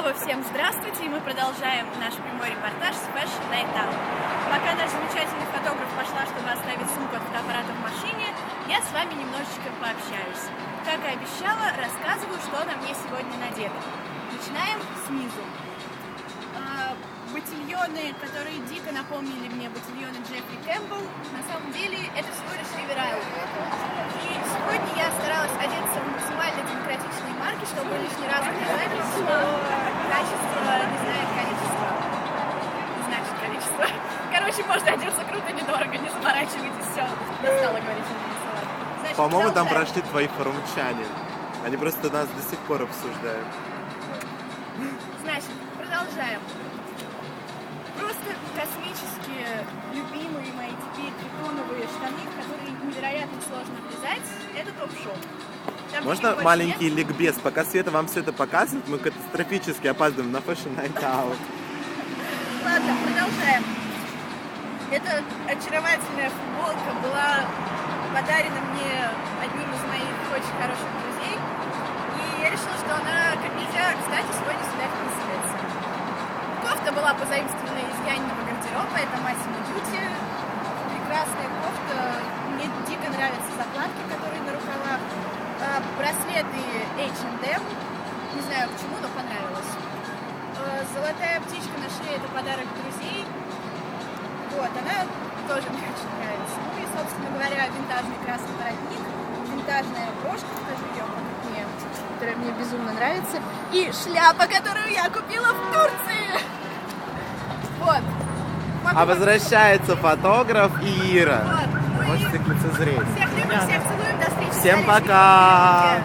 снова всем здравствуйте, и мы продолжаем наш прямой репортаж с Fashion Night Out. Пока наш замечательный фотограф пошла, чтобы оставить сумку от фотоаппарата в машине, я с вами немножечко пообщаюсь. Как и обещала, рассказываю, что на мне сегодня надето. Начинаем снизу. А, Ботильоны, которые дико напомнили мне ботильоны Джеффри Кэмпбелл, на самом деле это всего лишь Риверайл. И сегодня я старалась одеться в максимально демократичные марки, чтобы лишний раз доказать, что Короче, можно одеться круто, недорого, не заморачивайтесь, все. Достала говорить. Значит, По-моему, там прошли твои форумчане. Они просто нас до сих пор обсуждают. Значит, продолжаем. Просто космические, любимые мои теперь триконовые штаны, в которые невероятно сложно влезать, это топ-шоу. Там Можно маленький нет. ликбез? Пока Света вам все это показывает, мы катастрофически опаздываем на Fashion Night Out. Ладно, продолжаем. Эта очаровательная футболка была подарена мне одним из моих очень хороших друзей. И я решила, что она как нельзя, кстати, сегодня сюда вписывается. Кофта была позаимствована из Янниного гардероба, это Массимо Дьюти. Прекрасная кофта. Мне дико нравятся закладки, которые на рукавах. А, Браслеты H&M. Не знаю почему, но понравилось. Э, Золотая птичка на шее это подарок друзей. Вот, она тоже мне очень нравится. Ну и, собственно говоря, винтажный красный воротник, винтажная брошка, скажу ее мне, которая мне безумно нравится, и шляпа, которую я купила в Турции. Вот. Могу А возвращается фотограф Ира. Вот. Ну и Можете лицезреть. Всех любим, всех целуем, до встречи. Всем пока.